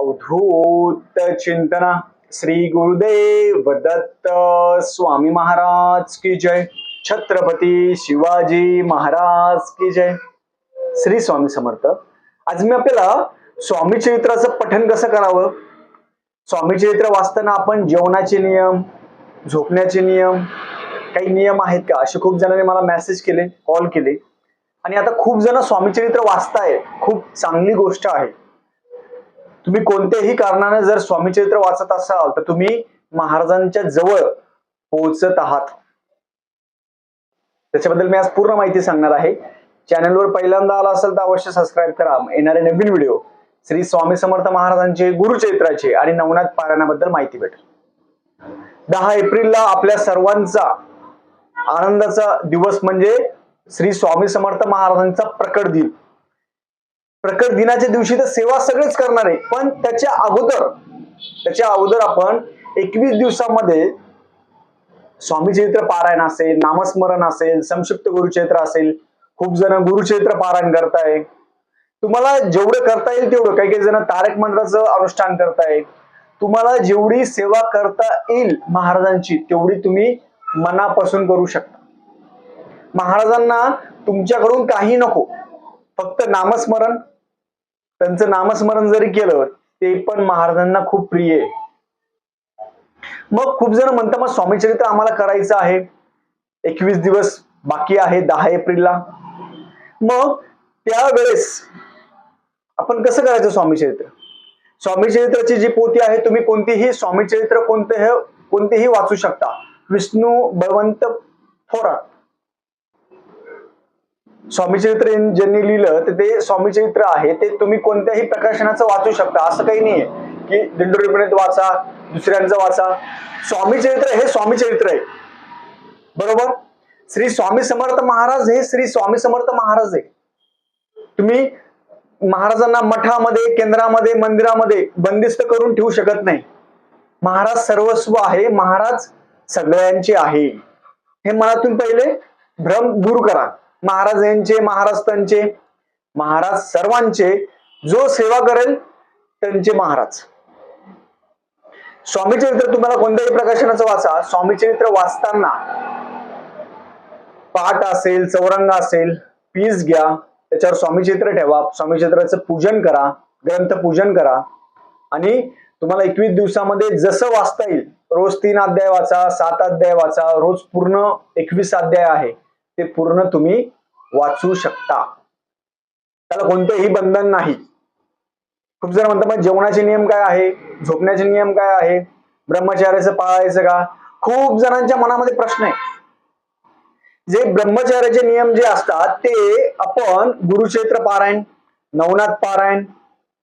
अवधूत चिंतना श्री गुरुदेव दत्त स्वामी महाराज की जय। छत्रपती शिवाजी महाराज की जय। श्री स्वामी समर्थ। आज मी आपल्याला स्वामी चरित्राचं पठन कसं करावं? स्वामी चरित्र वाचताना आपण जेवणाचे नियम झोपण्याचे नियम काही नियम आहेत का? असे खूप जणांनी मला मेसेज केले कॉल केले. आणि आता खूप जण स्वामी चरित्र वाचताय खूप चांगली गोष्ट आहे. तुम्ही कोणत्याही कारणाने जर स्वामी चरित्र वाचत असाल तर तुम्ही महाराजांच्या जवळ पोहोचत आहात. त्याच्याबद्दल मी आज पूर्ण माहिती सांगणार आहे. चॅनलवर पहिल्यांदा आला असेल तर अवश्य सबस्क्राईब करा. येणारे नवीन व्हिडिओ श्री स्वामी समर्थ महाराजांचे गुरुचरित्राचे आणि नवनाथ पारायणाबद्दल माहिती भेटेल. दहा एप्रिलला आपल्या सर्वांचा आनंदाचा दिवस म्हणजे श्री स्वामी समर्थ महाराजांचा प्रकट दिन. प्रकट दिनाच्या दिवशी तर सेवा सगळेच करणार आहे. पण त्याच्या अगोदर त्याच्या अगोदर आपण एकवीस दिवसामध्ये स्वामी चरित्र पारायण असेल नामस्मरण असेल संक्षिप्त गुरुचरित्र असेल. खूप जण गुरुचरित्र पारायण करताय. तुम्हाला जेवढं करता येईल तेवढं. काही काही जण तारक मंत्राचं अनुष्ठान करताय. तुम्हाला जेवढी सेवा करता येईल महाराजांची तेवढी तुम्ही मनापासून करू शकता. महाराजांना तुमच्याकडून काही नको. फक्त नामस्मरण. त्यांचं नामस्मरण जरी केलं ते पण महाराजांना खूप प्रिय आहे. मग खूप जण म्हणतात मग स्वामी चरित्र आम्हाला करायचं आहे. एकवीस दिवस बाकी आहे दहा एप्रिलला. मग त्यावेळेस आपण कसं करायचं स्वामी चरित्र स्वामी चरित्राची जी पोथी आहे तुम्ही कोणतीही स्वामी चरित्र कोणतेही कोणतेही वाचू शकता. विष्णू बळवंत थोरात. स्वामी चरित्र ज्यांनी लिहिलं तर ते स्वामी चरित्र आहे ते तुम्ही कोणत्याही प्रकाशनाचं वाचू शकता. असं काही नाहीये की दिंडोरीपणित वाचा दुसऱ्यांचं वाचा. स्वामी चरित्र हे स्वामी चरित्र आहे. बरोबर? श्री स्वामी समर्थ महाराज हे श्री स्वामी समर्थ महाराज आहे. तुम्ही महाराजांना मठामध्ये केंद्रामध्ये मंदिरामध्ये बंदिस्त करून ठेवू शकत नाही. महाराज सर्वस्व आहे महाराज सगळ्यांचे आहे. हे मनातून पहिले भ्रम दूर करा. महाराज यांचे महाराष्ट्रांचे महाराज सर्वांचे जो सेवा करेल त्यांचे महाराज. स्वामी चरित्र तुम्हाला कोणत्याही प्रकाशनाचं वाचा. स्वामी चरित्र वाचताना पाठ असेल चौरंग असेल पीस घ्या त्याच्यावर स्वामी चित्र ठेवा. स्वामीचरित्राचं पूजन करा ग्रंथ पूजन करा. आणि तुम्हाला एकवीस दिवसामध्ये जसं वाचता येईल रोज तीन अध्याय वाचा सात अध्याय वाचा रोज पूर्ण एकवीस अध्याय आहे. ते पूर्ण तुम्ही वाचू शकता. त्याला कोणतेही बंधन नाही. खूप जण म्हणतात मग जेवणाचे नियम काय आहे? झोपण्याचे नियम काय आहे? ब्रह्मचार्याचं पाळायचं का? खूप जणांच्या मनामध्ये प्रश्न आहे. जे ब्रह्मचार्याचे नियम जे असतात ते आपण गुरुक्षेत्र पारायण नवनाथ पारायण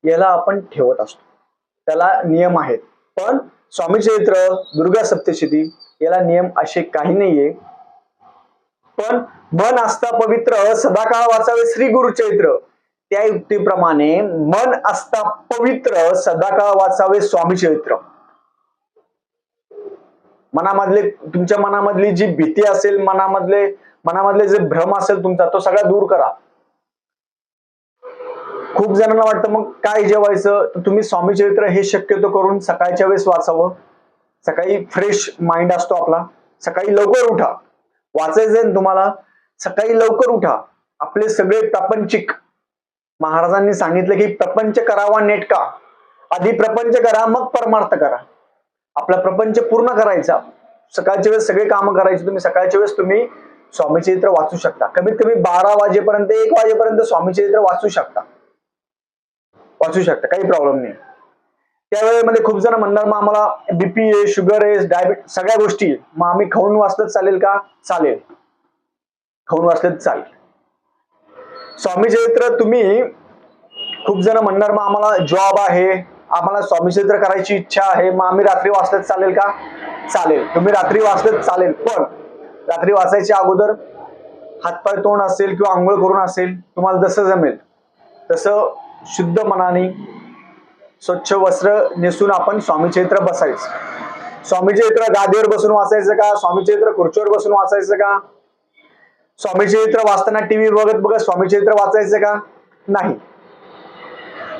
याला आपण ठेवत असतो. त्याला नियम आहेत. पण स्वामी चरित्र दुर्गा सप्तशती याला नियम असे काही नाहीये. पण मन असता पवित्र. सदाकाळ वाचावे श्री गुरुचरित्र त्या युक्तीप्रमाणे मन असता पवित्र. सदाकाळ वाचावे स्वामी चरित्र मनामधले तुमच्या मनामधली जी भीती असेल मनामधले मनामधले जे भ्रम असेल तुमचा तो सगळा दूर करा. खूप जणांना वाटतं मग काय जेवायचं? तर तुम्ही स्वामी चरित्र हे शक्यतो करून सकाळच्या वेळेस वाचावं. सकाळी फ्रेश माइंड असतो आपला. सकाळी लवकर उठा. वाचायचंय ना तुम्हाला सकाळी लवकर उठा. आपले सगळे प्रपंचिक. महाराजांनी सांगितलं की प्रपंच करावा नेटका. आधी प्रपंच करा मग परमार्थ करा. आपला प्रपंच पूर्ण करायचा. सकाळच्या वेळेस सगळे कामं करायचे तुम्ही सकाळच्या वेळेस तुम्ही स्वामी चरित्र वाचू शकता. कमीत कमी बारा वाजेपर्यंत एक वाजेपर्यंत स्वामी चरित्र वाचू शकता. वाचू शकता काही प्रॉब्लेम नाही. त्यावेळेमध्ये खूप जण म्हणणार मग आम्हाला बीपी आहे शुगर आहे डायबिटीस सगळ्या गोष्टी. मग आम्ही खाऊन वाचलं चालेल का? चालेल. खाऊन वाचलं चालेल. स्वामी चरित्र तुम्ही खूप जण म्हणणार मग आम्हाला जॉब आहे. आम्हाला स्वामी चरित्र करायची इच्छा आहे. मग आम्ही रात्री वाचलं चालेल का? चालेल. तुम्ही रात्री वाचलं चालेल. पण रात्री वाचायच्या अगोदर हातपाय तोंड असेल किंवा आंघोळ करून असेल तुम्हाला जसं जमेल तसं शुद्ध मनाने स्वच्छ वस्त्र नेसून आपण स्वामी चरित्र बसायचं. स्वामी चरित्र गादीवर बसून वाचायचं का? स्वामी चरित्र खुर्चीवर बसून वाचायचं का? स्वामी चरित्र वाचताना टीव्ही बघत बघत स्वामी चरित्र वाचायचं का? नाही.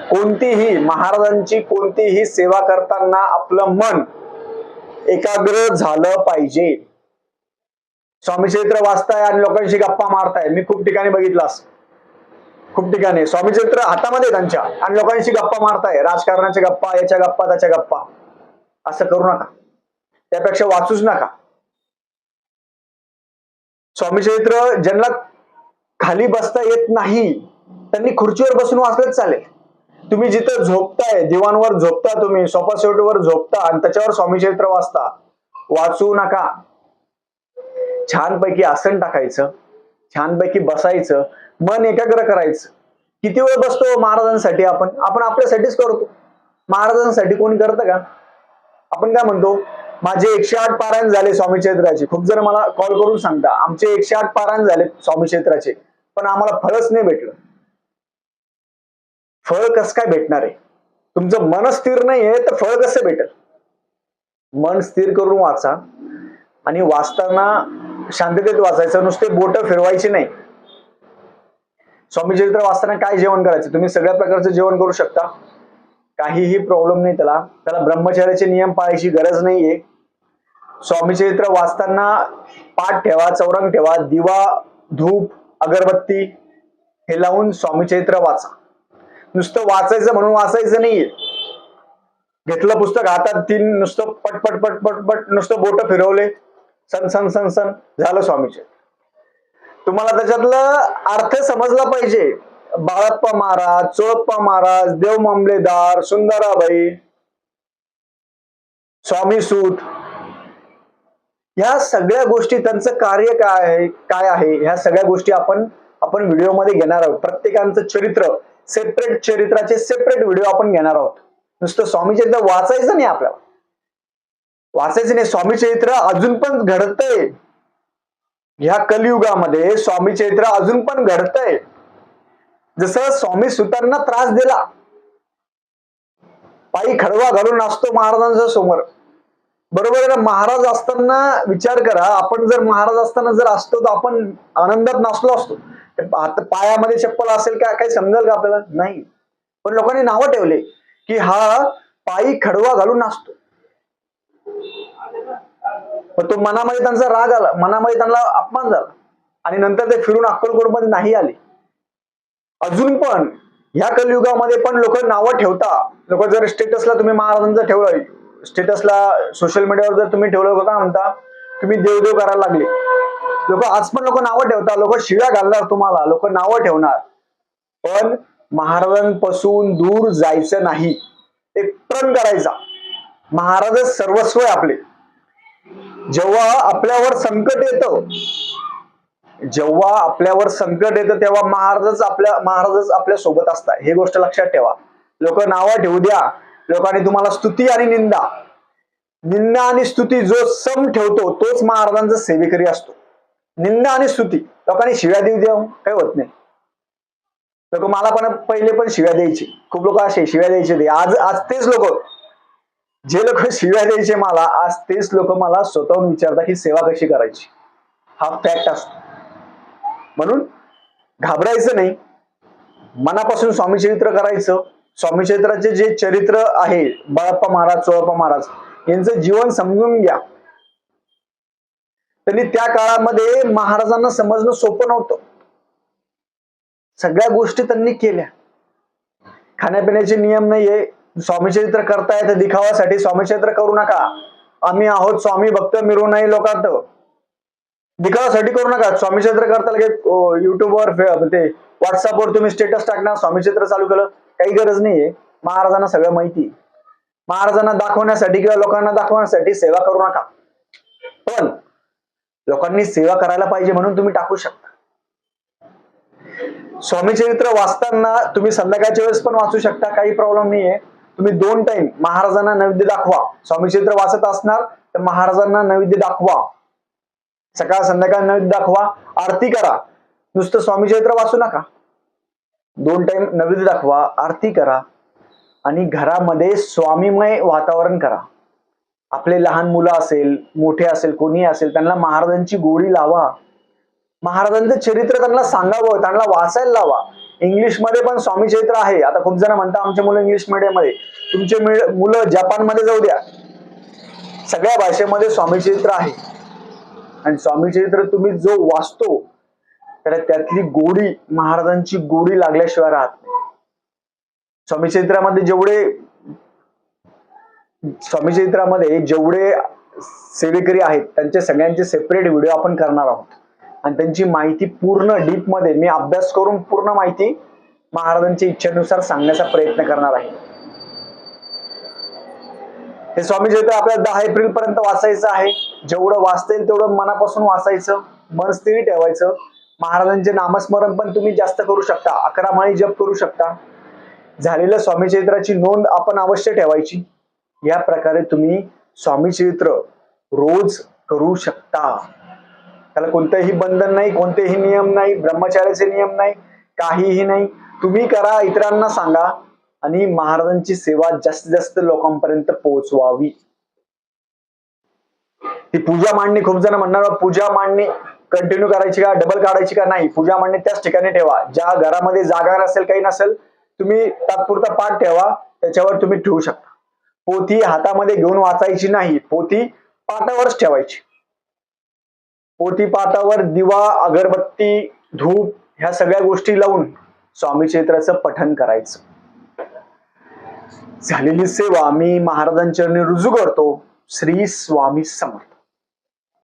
कोणतीही महाराजांची कोणतीही सेवा करताना आपलं मन एकाग्र झालं पाहिजे. स्वामी चरित्र वाचताय आणि लोकांशी गप्पा मारताय. मी खूप ठिकाणी बघितलं असं. खूप ठिकाणी. स्वामी चरित्र हातामध्ये त्यांच्या आणि लोकांशी गप्पा मारताय. राजकारणाच्या गप्पा याच्या गप्पा त्याच्या गप्पा. असं करू नका. त्यापेक्षा वाचूच नका. स्वामी चरित्र ज्यांना खाली बसता येत नाही त्यांनी खुर्चीवर बसून वाचलंच चालेल. तुम्ही जिथं झोपताय दिवाणवर झोपता तुम्ही सोफा सेटवर झोपता आणि त्याच्यावर स्वामी चरित्र वाचता वाचू नका. छानपैकी आसन टाकायचं छानपैकी बसायचं मन एकाग्र करायचं. किती वेळ बसतो महाराजांसाठी आपण? आपण आपल्यासाठीच करतो. महाराजांसाठी कोण करतं का? आपण काय म्हणतो? माझे एकशे आठ पारायण झाले स्वामी चैत्राचे खूप जण मला कॉल करून सांगता आमचे एकशे आठ पारायण झाले स्वामी चैत्राचे पण आम्हाला फळच नाही भेटलं. फळ कसं काय भेटणार आहे? तुमचं मन स्थिर नाहीये तर फळ कसं भेटेल? मन स्थिर करून वाचा. आणि वाचताना शांततेत वाचायचं नुसते बोट फिरवायची नाही. स्वामी चरित्र वाचताना काय जेवण करायचं? तुम्ही सगळ्या प्रकारचं जेवण करू शकता. काहीही प्रॉब्लेम नाही त्याला. त्याला ब्रह्मचर्याचे नियम पाळायची गरज नाहीये. स्वामी चरित्र वाचताना पाठ ठेवा चौरंग ठेवा दिवा धूप अगरबत्ती हे लावून स्वामी चरित्र वाचा. नुसतं वाचायचं म्हणून वाचायचं नाहीये. घेतलं पुस्तक हातात तीन नुसतं पटपट पट पट पट नुसतं बोट फिरवले. सन सन सन सन झालं स्वामीचे तुम्हाला त्याच्यातलं अर्थ समजला पाहिजे. बाळप्पा महाराज चोळप्पा महाराज देव मामलेदार सुंदराबाई स्वामी सूत. ह्या सगळ्या गोष्टी त्यांचं कार्य काय आहे? काय आहे? ह्या सगळ्या गोष्टी आपण आपण व्हिडिओमध्ये घेणार आहोत. प्रत्येकांचं चरित्र सेपरेट चरित्राचे सेपरेट व्हिडिओ आपण घेणार आहोत. नुसतं स्वामी चरित्र वाचायचं नाही आपल्याला. वाचायचं नाही. स्वामी चरित्र अजून पण घडतंय. ह्या कलियुगामध्ये स्वामी चैत्र अजून पण घडतंय. जसं स्वामी सुतांना त्रास दिला. पायी खडवा घालून असतो महाराजांच्या समोर. बरोबर आहे ना? महाराज असताना विचार करा. आपण जर महाराज असताना जर असतो तर आपण आनंदात नसलो असतो. आता पायामध्ये चप्पल असेल का? काही समजेल का आपल्याला? नाही. पण लोकांनी नावं ठेवले की हा पायी खडवा घालून असतो पण तो मनामध्ये त्यांचा राग आला. मनामध्ये त्यांना अपमान झाला. आणि नंतर ते फिरून अक्कलकोटमध्ये नाही आले. अजून पण ह्या कलयुगामध्ये पण लोक नावं ठेवता. लोक जर स्टेटसला तुम्ही महाराजांचं ठेवलं स्टेटसला सोशल मीडियावर जर तुम्ही ठेवलं का म्हणता? तुम्ही देवदेव करायला लागले. लोक आज पण लोक नावं ठेवता. लोक शिव्या घालणार तुम्हाला. लोक नावं ठेवणार. पण महाराजांपासून दूर जायचं नाही. एक प्रण करायचा. महाराज सर्वस्व आहे आपले. जेव्हा आपल्यावर संकट येतं जेव्हा आपल्यावर संकट येतं तेव्हा महाराजच आपल्या महाराजच आपल्यासोबत असतात. हे गोष्ट लक्षात ठेवा. लोक नावं ठेवू द्या. लोकांनी तुम्हाला स्तुती आणि निंदा. निंदा आणि स्तुती जो सम ठेवतो तोच महाराजांचा सेवेकरी असतो. निंदा आणि स्तुती. लोकांनी शिव्या देऊ द्या हो. काही होत नाही. लोक मला पण पहिले पण शिव्या द्यायची. खूप लोक असे शिव्या द्यायचे ते आज आज तेच लोक जे लोक शिव्या द्यायचे मला आज तेच लोक मला स्वतःहून विचारतात की सेवा कशी करायची? हा फॅक्ट असतो. म्हणून घाबरायचं नाही. मनापासून स्वामी चरित्र करायचं. स्वामी चरित्राचे जे चरित्र आहे बाळप्पा महाराज चोळप्पा महाराज यांचं जीवन समजून घ्या. त्यांनी त्या काळामध्ये महाराजांना समजणं सोपं नव्हतं. सगळ्या गोष्टी त्यांनी केल्या. खाण्यापिण्याचे नियम नाहीये. स्वामी चरित्र करताय तर दिखावासाठी स्वामी चरित्र करू नका. आम्ही आहोत स्वामी भक्त मिरू नाही लोकात. दिखावासाठी करू नका. स्वामी चरित्र करता लगे युट्यूबवर ते व्हॉट्सअपवर तुम्ही स्टेटस टाकणार स्वामी चरित्र चालू केलं काही गरज नाहीये. महाराजांना सगळं माहिती महाराजांना दाखवण्यासाठी किंवा लोकांना दाखवण्यासाठी सेवा करू नका. पण लोकांनी सेवा करायला पाहिजे म्हणून तुम्ही टाकू शकता. स्वामी चरित्र वाचताना तुम्ही संध्याकाळच्या वेळेस पण वाचू शकता काही प्रॉब्लेम नाहीये. तुम्ही दोन टाइम महाराजांना नैवेद्य दाखवा. स्वामी क्षेत्र वाचत असणार तर महाराजांना नैवेद्य दाखवा. सकाळ संध्याकाळ नैवेद्य दाखवा. आरती करा. नुसतं स्वामी चरित्र वाचू नका. दोन टाइम नैवेद्य दाखवा आरती करा. आणि घरामध्ये स्वामीमय वातावरण करा. आपले लहान मुलं असेल मोठे असेल कोणी असेल त्यांना महाराजांची गोडी लावा. महाराजांचं चरित्र त्यांना सांगावं त्यांना वाचायला लावा. इंग्लिशमध्ये पण स्वामी चरित्र आहे. आता खूप जण म्हणतात आमचे मुलं इंग्लिश मीडियममध्ये तुमचे मुलं जपानमध्ये जाऊ द्या. सगळ्या भाषेमध्ये स्वामी चरित्र आहे. आणि स्वामी चरित्र तुम्ही जो वाचतो तर त्यातली गोडी महाराजांची गोडी लागल्याशिवाय राहत नाही. स्वामी चरित्रामध्ये जेवढे स्वामी चरित्रामध्ये जेवढे सेवेकरी आहेत त्यांचे सगळ्यांचे सेपरेट व्हिडिओ आपण करणार आहोत. आणि त्यांची माहिती पूर्ण डीपमध्ये मी अभ्यास करून पूर्ण माहिती महाराजांच्या इच्छेनुसार सांगण्याचा प्रयत्न करणार आहे. हे स्वामी जे आपल्याला दहा एप्रिल पर्यंत वाचायचं आहे. जेवढं वाचता येईल तेवढं मनापासून वाचायचं मन स्थिर ठेवायचं. महाराजांचे नामस्मरण पण तुम्ही जास्त करू शकता अकरा माळी जप करू शकता. झालेल्या स्वामी चरित्राची नोंद आपण अवश्य ठेवायची. या प्रकारे तुम्ही स्वामी चरित्र रोज करू शकता. त्याला कोणतंही बंधन नाही कोणतेही नियम नाही ब्रह्मचार्याचे नियम नाही काहीही नाही. तुम्ही करा इतरांना सांगा आणि महाराजांची सेवा जास्तीत जास्त लोकांपर्यंत पोहोचवावी. ती पूजा मांडणी खूप जण म्हणणार पूजा मांडणी कंटिन्यू करायची का डबल काढायची का? नाही पूजा मांडणी त्याच ठिकाणी ठेवा. ज्या घरामध्ये जागा नसेल काही नसेल तुम्ही तात्पुरता पाठ ठेवा त्याच्यावर तुम्ही ठेवू शकता. पोथी हातामध्ये घेऊन वाचायची नाही पोथी पाटावरच ठेवायची. पोतीपातावर दिवा अगरबत्ती धूप ह्या सगळ्या गोष्टी लावून स्वामी चरित्राचं पठन करायचं. झालेली सेवा मी महाराजांच्या रुजू करतो. श्री स्वामी समर्थ.